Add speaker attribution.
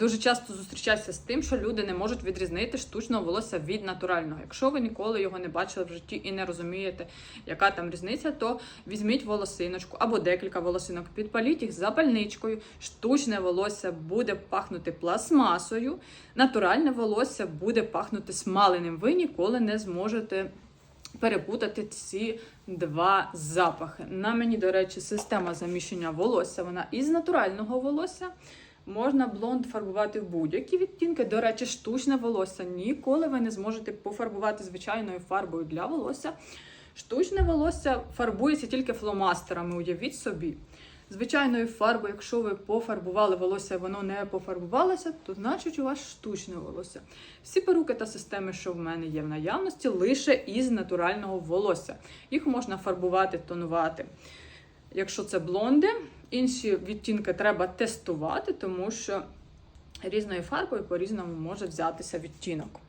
Speaker 1: Дуже часто зустрічаюся з тим, що люди не можуть відрізнити штучного волосся від натурального. Якщо ви ніколи його не бачили в житті і не розумієте, яка там різниця, то візьміть волосиночку або декілька волосинок, підпаліть їх запальничкою. Штучне волосся буде пахнути пластмасою, натуральне волосся буде пахнути смаленим. Ви ніколи не зможете перепутати ці два запахи. На мені, до речі, система заміщення волосся. Вона із натурального волосся. Можна блонд фарбувати в будь-які відтінки. До речі, штучне волосся. Ніколи ви не зможете пофарбувати звичайною фарбою для волосся. Штучне волосся фарбується тільки фломастерами. Уявіть собі. Звичайною фарбою, якщо ви пофарбували волосся воно не пофарбувалося, то значить у вас штучне волосся. Всі перуки та системи, що в мене є в наявності, лише із натурального волосся. Їх можна фарбувати, тонувати. Якщо це блонди, інші відтінки треба тестувати, тому що різною фарбою по-різному може взятися відтінок.